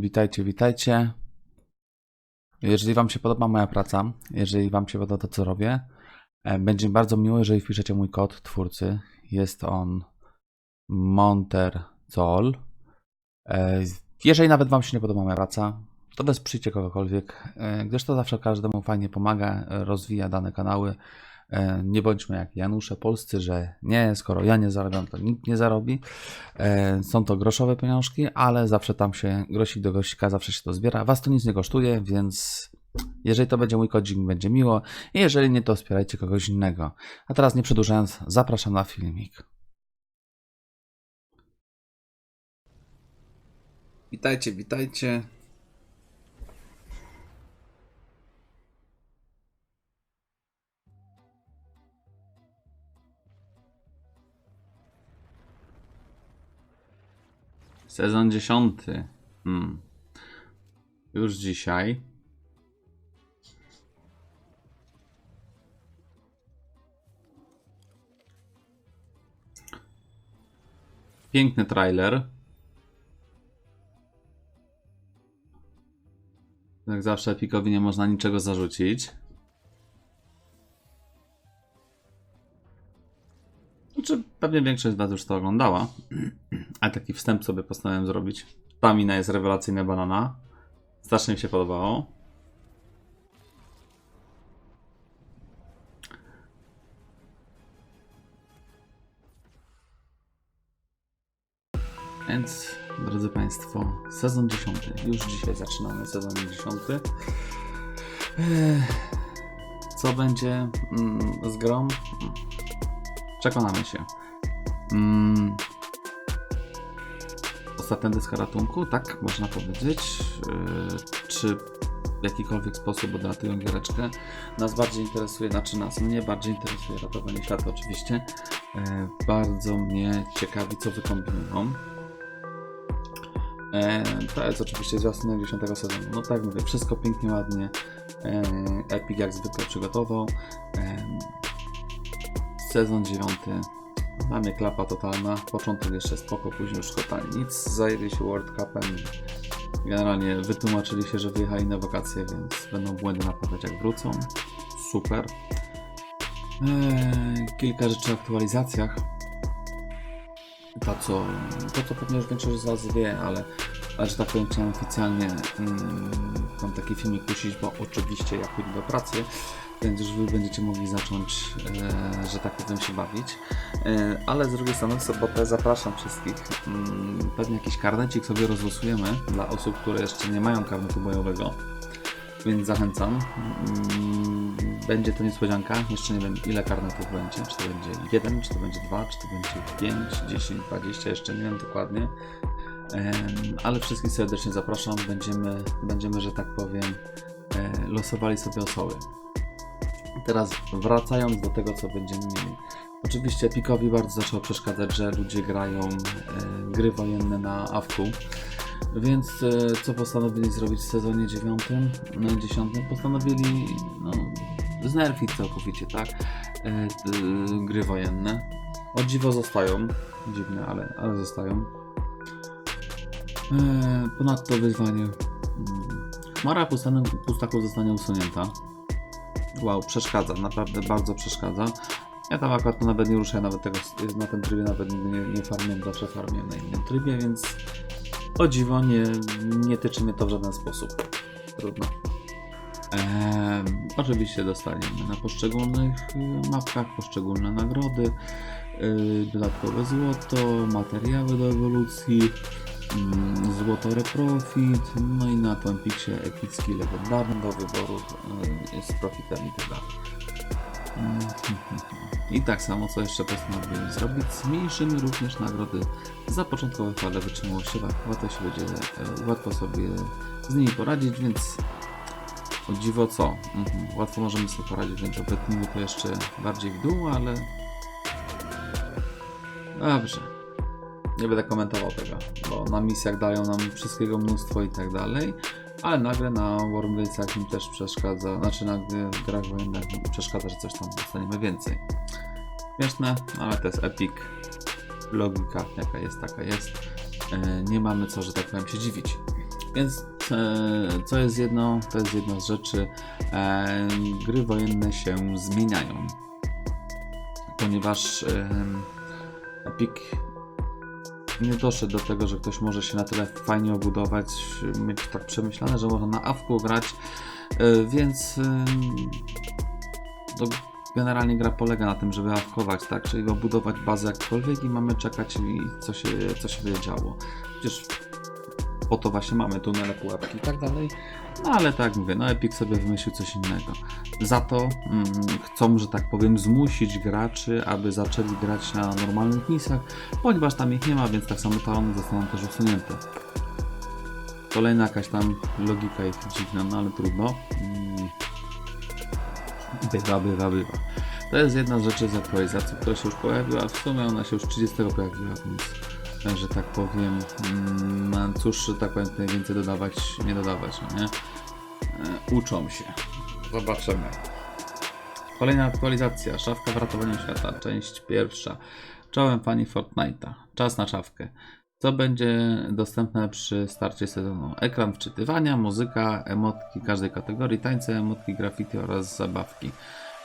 Witajcie, witajcie. Jeżeli Wam się podoba moja praca, jeżeli Wam się podoba to, co robię, e, będzie mi bardzo miło, jeżeli wpiszecie mój kod twórcy. Jest on Monterzol. E, Jeżeli nawet Wam się nie podoba moja praca, to wesprzyjcie kogokolwiek, e, gdyż to zawsze każdemu fajnie pomaga, rozwija dane kanały. E, Nie bądźmy jak Janusze polscy, że nie, skoro ja nie zarabiam, to nikt nie zarobi. E, Są to groszowe pieniążki, ale zawsze tam się grosik do gościka, zawsze się to zbiera. Was to nic nie kosztuje, więc jeżeli to będzie mój kodzik, będzie miło. Jeżeli nie, to wspierajcie kogoś innego. A teraz nie przedłużając, zapraszam na filmik. Witajcie, witajcie. Sezon dziesiąty. Hmm. Już dzisiaj. Piękny trailer. Jak zawsze Epikowi nie można niczego zarzucić. Pewnie większość z Was już to oglądała, ale taki wstęp sobie postanowiłem zrobić. Ta mina jest rewelacyjna banana. Strasznie mi się podobało. Więc, drodzy Państwo, sezon 10. Już dzisiaj zaczynamy sezon 10. Ech, Co będzie mm, z grą? Mm, Przekonamy się. Mm. Ostatnia deska ratunku, tak można powiedzieć. Yy, Czy w jakikolwiek sposób odlatują giereczkę? Nas bardziej interesuje, znaczy nas, mnie bardziej interesuje ratowanie świata oczywiście. Yy, Bardzo mnie ciekawi, co wykombinują. E, to jest oczywiście zwiastunek 10 sezonu. No tak mówię, wszystko pięknie, ładnie. E, Epic jak zwykle przygotował. E, sezon 9. Mamy klapa totalna. Początek jeszcze spoko, później już totalnie nic. Zajęli się World Cupem. Generalnie wytłumaczyli się, że wyjechali na wakacje, więc będą błędy naprawiać jak wrócą. Super. Eee, kilka rzeczy o aktualizacjach to co, to co pewnie już większość z Was wie, ale, ale że tak powiem chciałem oficjalnie mm, tam taki filmik puścić, bo oczywiście ja pójdę do pracy, więc już Wy będziecie mogli zacząć, e, że tak powiem, się bawić. E, ale z drugiej strony w sobotę zapraszam wszystkich. Mm, pewnie jakiś karnecik sobie rozlosujemy dla osób, które jeszcze nie mają karnetu bojowego. Więc zachęcam. Mm, Będzie to niespodzianka. Jeszcze nie wiem ile karnetów będzie. Czy to będzie 1, czy to będzie 2, czy to będzie 5, 10, 20, jeszcze nie wiem dokładnie. Ale wszystkich serdecznie zapraszam. Będziemy, będziemy że tak powiem, e, losowali sobie osoby. Teraz wracając do tego, co będziemy mieli. Oczywiście Epikowi bardzo zaczęło przeszkadzać, że ludzie grają e, gry wojenne na AWK-u. Więc e, co postanowili zrobić w sezonie 9, no 10? Postanowili no, znerfić całkowicie, tak? Gry wojenne. O dziwo zostają. Dziwne, ale, ale zostają. E, ponadto wyzwanie. mm, Chmara pustaną- pustaków zostanie usunięta. Wow, przeszkadza, naprawdę bardzo przeszkadza. Ja tam akurat nawet nie ruszę, nawet tego na tym trybie nawet nie, nie farmiłem, zawsze farmiłem na innym trybie, więc o dziwo, nie, nie tyczy mnie to w żaden sposób. Trudno. Ehm, oczywiście dostaniemy na poszczególnych y, mapkach poszczególne nagrody, y, dodatkowe złoto, materiały do ewolucji, mm, złoto reprofit, no i na Tempixie epicki legendarny do wyboru z profitem i tak. Mm, I tak samo, co jeszcze postanowili zrobić, zmniejszymy również nagrody za początkowe fale wytrzymałości. Łatwo się będzie, e, łatwo sobie z nimi poradzić, więc o dziwo co? Mhm. Łatwo możemy sobie poradzić, więc obetnijmy to jeszcze bardziej w dół, ale dobrze. Nie będę komentował tego, bo na misjach dają nam wszystkiego mnóstwo i tak dalej, ale nagle na Wormgate'ach im też przeszkadza, znaczy na grach wojennych przeszkadza, że coś tam dostaniemy więcej. Śmieszne, ale to jest epic. Logika jaka jest, taka jest. E, Nie mamy co, że tak powiem, się dziwić. Więc e, co jest jedno, to jest jedna z rzeczy. E, gry wojenne się zmieniają. Ponieważ Epic nie doszedł do tego, że ktoś może się na tyle fajnie obudować, mieć tak przemyślane, że można na awku grać, e, więc no, generalnie gra polega na tym, żeby awkować, tak, czyli obudować bazę jakkolwiek i mamy czekać co się, co się będzie działo. Przecież po to właśnie mamy tunele, pułapki i tak dalej. No ale tak mówię, no Epic sobie wymyślił coś innego. Za to mm, chcą, że tak powiem, zmusić graczy, aby zaczęli grać na normalnych misjach, ponieważ tam ich nie ma, więc tak samo talony zostaną też usunięte. Kolejna jakaś tam logika ich dziwna, no ale trudno. Mm. Bywa, bywa, bywa. To jest jedna z rzeczy z aktualizacji, która się już pojawiła. W sumie ona się już 30 pojawiła, więc że tak powiem, mm, cóż, tak powiem, więcej dodawać, nie dodawać, no nie? E, uczą się. Zobaczymy. Kolejna aktualizacja. Szafka w ratowaniu świata. Część pierwsza. Czołem fani Fortnite'a. Czas na szafkę. Co będzie dostępne przy starcie sezonu? Ekran wczytywania, muzyka, emotki każdej kategorii, tańce, emotki, graffiti oraz zabawki.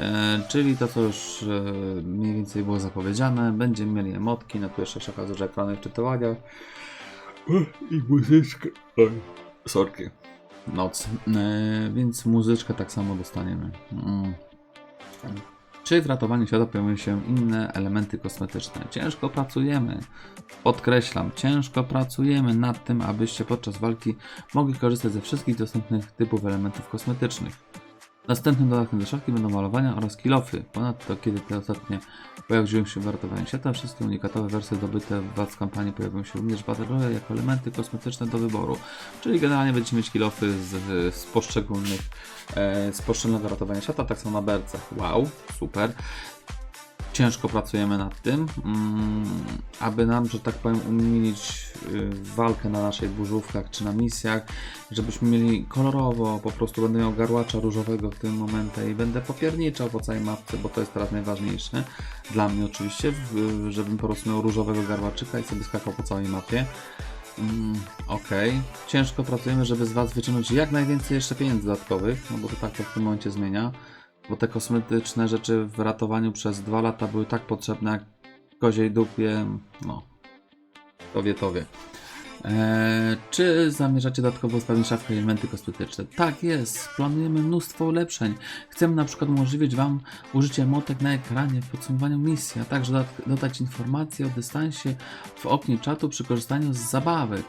E, czyli to, co już e, mniej więcej było zapowiedziane. Będziemy mieli emotki, jeszcze się okazuje, że ekrany wczytywania i muzyczkę. Sorki. Noc. E, więc muzyczkę tak samo dostaniemy. Mm. Czy w ratowaniu świata pojawią się inne elementy kosmetyczne? Ciężko pracujemy. Podkreślam, ciężko pracujemy nad tym, abyście podczas walki mogli korzystać ze wszystkich dostępnych typów elementów kosmetycznych. Następnym dodatkiem do szafki będą malowania oraz kilofy. Ponadto, kiedy te ostatnie pojawiły się w ratowaniu świata, wszystkie unikatowe wersje zdobyte w kampanii pojawią się również w Battle jako elementy kosmetyczne do wyboru. Czyli generalnie będziecie mieć kilofy z, z poszczególnych e, z poszczególnego ratowania świata, tak samo na bercach. Wow, super. Ciężko pracujemy nad tym, mm, aby nam, że tak powiem, umilić y, walkę na naszych burzówkach czy na misjach, żebyśmy mieli kolorowo, po prostu będę miał garłacza różowego w tym momencie i będę popierniczał po całej mapce, bo to jest teraz najważniejsze dla mnie oczywiście, żebym po prostu miał różowego garłaczyka i sobie skakał po całej mapie. Mm, Okej. Ciężko pracujemy, żeby z Was wyciągnąć jak najwięcej jeszcze pieniędzy dodatkowych, no bo to tak to w tym momencie zmienia. Bo te kosmetyczne rzeczy w ratowaniu przez dwa lata były tak potrzebne jak koziej dupie, no. Towie, towie. Eee, czy zamierzacie dodatkowo ustawić szafkę elementy kosmetyczne? Tak jest, planujemy mnóstwo ulepszeń. Chcemy na przykład umożliwić Wam użycie motek na ekranie w podsumowaniu misji, a także dodać informacje o dystansie w oknie czatu przy korzystaniu z zabawek.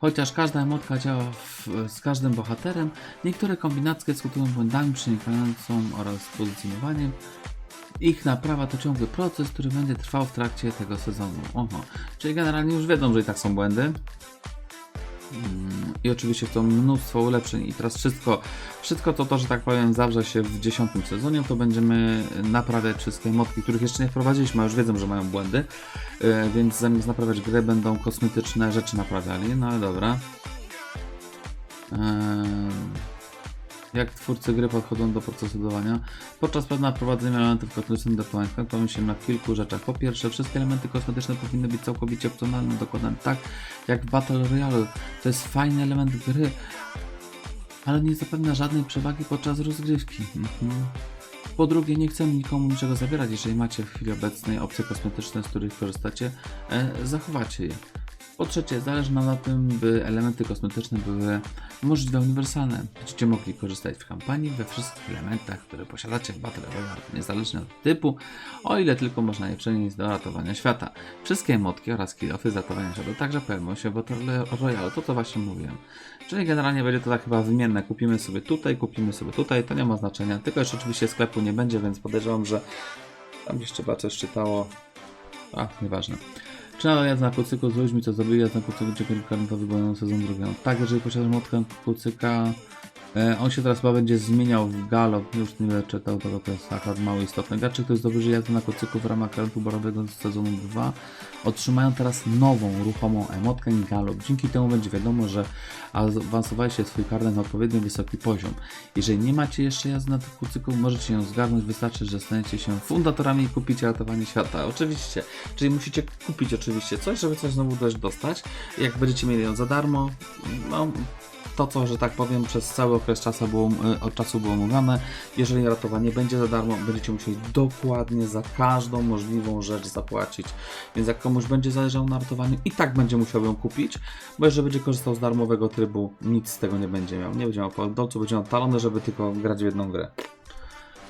Chociaż każda emotka działa w, z każdym bohaterem, niektóre kombinacje skutkują błędami przenikającą oraz pozycjonowaniem. Ich naprawa to ciągły proces, który będzie trwał w trakcie tego sezonu. Oho. Czyli generalnie już wiedzą, że i tak są błędy. Mm, I oczywiście to mnóstwo ulepszeń. I teraz wszystko, wszystko to, to, że tak powiem, zawrze się w dziesiątym sezonie, to będziemy naprawiać wszystkie motki, których jeszcze nie wprowadziliśmy, a już wiedzą, że mają błędy, E, więc zamiast naprawiać grę, będą kosmetyczne rzeczy naprawiali, no ale dobra. Ehm, jak twórcy gry podchodzą do procesowania? Podczas pewna prowadzenia elementów kosmetycznych do Państwa to się na kilku rzeczach. Po pierwsze, wszystkie elementy kosmetyczne powinny być całkowicie opcjonalne, dokładane tak jak w Battle Royale. To jest fajny element gry, ale nie zapewnia żadnej przewagi podczas rozgrywki. Mhm. Po drugie, nie chcemy nikomu niczego zabierać, jeżeli macie w chwili obecnej opcje kosmetyczne, z których korzystacie, e, zachowacie je. Po trzecie, zależy nam na tym, by elementy kosmetyczne były możliwie uniwersalne. Będziecie mogli korzystać w kampanii we wszystkich elementach, które posiadacie w Battle Royale, niezależnie od typu, o ile tylko można je przenieść do ratowania świata. Wszystkie emotki oraz kilofy z ratowania świata także pojawią się w Battle Royale, to co właśnie mówiłem. Czyli generalnie będzie to tak chyba wymienne. Kupimy sobie tutaj, kupimy sobie tutaj, to nie ma znaczenia. Tylko jeszcze oczywiście sklepu nie będzie, więc podejrzewam, że tam gdzieś trzeba coś czytało. A, nieważne. Nadal jazda na kucyku z ludźmi, co zrobili jazda na kucyku, czy kilka wyboją sezon drugi? No, tak, jeżeli posiadasz motkę kucyka, on się teraz chyba będzie zmieniał w galop, już nie czytał tego, to jest akurat mało istotne. Gracze, którzy zdobyli jazdę na kucyku w ramach kalendarza borowego z sezonu 2, otrzymają teraz nową, ruchomą emotkę galop. Dzięki temu będzie wiadomo, że awansowaliście swój karnet na odpowiednio wysoki poziom. Jeżeli nie macie jeszcze jazdy na tym kucyku, możecie ją zgarnąć, wystarczy, że staniecie się fundatorami i kupicie ratowanie świata. Oczywiście, czyli musicie kupić oczywiście coś, żeby coś znowu też dostać. Jak będziecie mieli ją za darmo, no to, co, że tak powiem, przez cały okres czasu było, e, od czasu było mówione, jeżeli ratowanie będzie za darmo, będziecie musieli dokładnie za każdą możliwą rzecz zapłacić. Więc jak komuś będzie zależało na ratowaniu, i tak będzie musiał ją kupić, bo jeżeli będzie korzystał z darmowego trybu, nic z tego nie będzie miał. Nie będzie miał dolców, będzie miał talony, żeby tylko grać w jedną grę.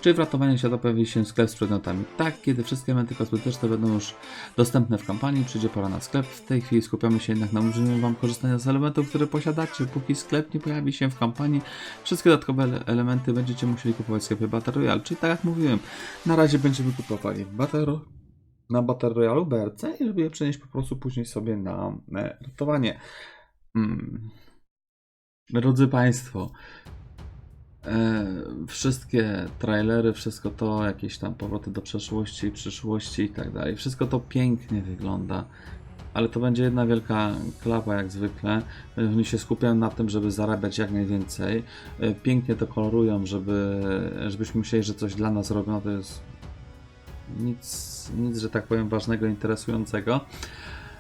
Czy w ratowaniu świata pojawi się sklep z przedmiotami? Tak, kiedy wszystkie elementy kosmetyczne będą już dostępne w kampanii, przyjdzie pora na sklep. W tej chwili skupiamy się jednak na umożliwieniu Wam korzystania z elementów, które posiadacie. Póki sklep nie pojawi się w kampanii, wszystkie dodatkowe ele- elementy będziecie musieli kupować w sklepie Battle Royale. Czyli tak jak mówiłem, na razie będziemy kupowali Battle na Battle Royale BRC i żeby je przenieść po prostu później sobie na e, ratowanie. Mm. Drodzy Państwo, wszystkie trailery, wszystko to, jakieś tam powroty do przeszłości, przyszłości i tak dalej. Wszystko to pięknie wygląda, ale to będzie jedna wielka klapa jak zwykle. Oni się skupiają na tym, żeby zarabiać jak najwięcej. E, Pięknie to kolorują, żeby, żebyśmy myśleli, że coś dla nas robią. To jest nic, nic, że tak powiem, ważnego, interesującego.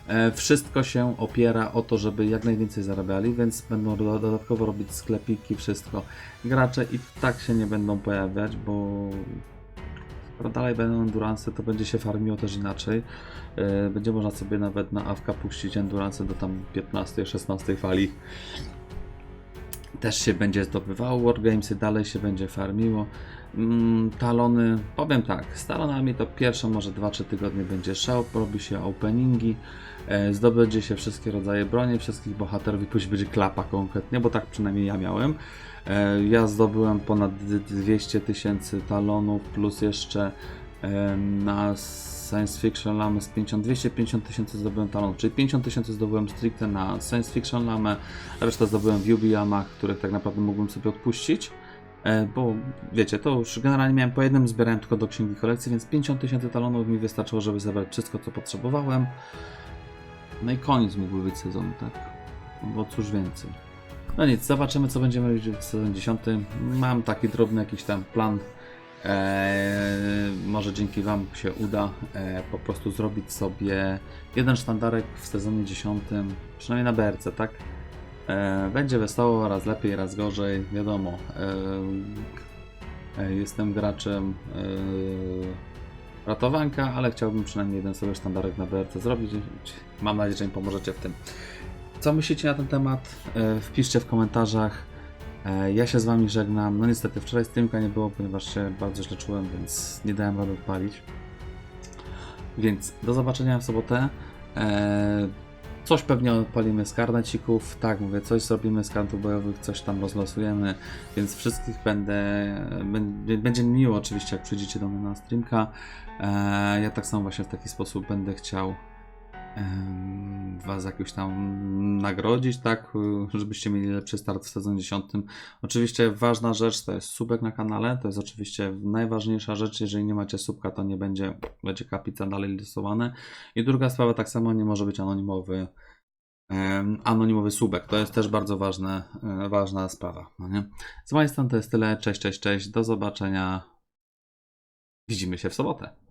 E, Wszystko się opiera o to, żeby jak najwięcej zarabiali, więc będą do- dodatkowo robić sklepiki, wszystko. Gracze i tak się nie będą pojawiać, bo dalej będą endurance, to będzie się farmiło też inaczej. E, Będzie można sobie nawet na AFK puścić endurance do tam 15-16 fali. Też się będzie zdobywało Wargamesy, dalej się będzie farmiło. Mm, Talony, powiem tak, z talonami to pierwsze może 2-3 tygodnie będzie szał, robi się openingi, e, zdobędzie się wszystkie rodzaje broni, wszystkich bohaterów i później będzie klapa konkretnie, bo tak przynajmniej ja miałem. E, Ja zdobyłem ponad d- 200 tysięcy talonów, plus jeszcze e, na Science Fiction Lamę z 50, 250 tysięcy zdobyłem talonów, czyli 50 tysięcy zdobyłem stricte na Science Fiction Lamę, resztę zdobyłem w Yubi-Yamach, których tak naprawdę mógłbym sobie odpuścić. E, Bo wiecie, to już generalnie miałem po jednym, zbierałem tylko do księgi kolekcji, więc 50 tysięcy talonów mi wystarczyło, żeby zebrać wszystko, co potrzebowałem. No i koniec mógłby być sezon, tak? Bo cóż więcej. No nic, zobaczymy, co będziemy robić w sezonie 10. Mam taki drobny jakiś tam plan. Może dzięki Wam się uda e, po prostu zrobić sobie jeden sztandarek w sezonie 10, przynajmniej na BRC, tak? E, będzie wesoło, raz lepiej, raz gorzej, wiadomo. E, jestem graczem ratowanka, ale chciałbym przynajmniej jeden sobie sztandarek na BRC zrobić. Mam nadzieję, że mi pomożecie w tym. Co myślicie na ten temat? Wpiszcie w komentarzach. E, ja się z Wami żegnam. No niestety wczoraj streamka nie było, ponieważ się bardzo źle czułem, więc nie dałem rady odpalić. Więc do zobaczenia w sobotę. E, Coś pewnie odpalimy z karnecików, tak mówię, coś zrobimy z kartów bojowych, coś tam rozlosujemy, więc wszystkich będę, będzie, mi miło oczywiście jak przyjdziecie do mnie na streamka. E, ja tak samo właśnie w taki sposób będę chciał was jakoś tam nagrodzić, tak, żebyście mieli lepszy start w sezonie 10. Oczywiście ważna rzecz to jest subek na kanale, to jest oczywiście najważniejsza rzecz, jeżeli nie macie subka, to nie będzie, będzie kapitan dalej losowany. I druga sprawa, tak samo nie może być anonimowy, anonimowy subek, to jest też bardzo ważne, e, ważna sprawa, no nie? Z mojej strony to jest tyle, cześć, cześć, cześć, do zobaczenia, widzimy się w sobotę.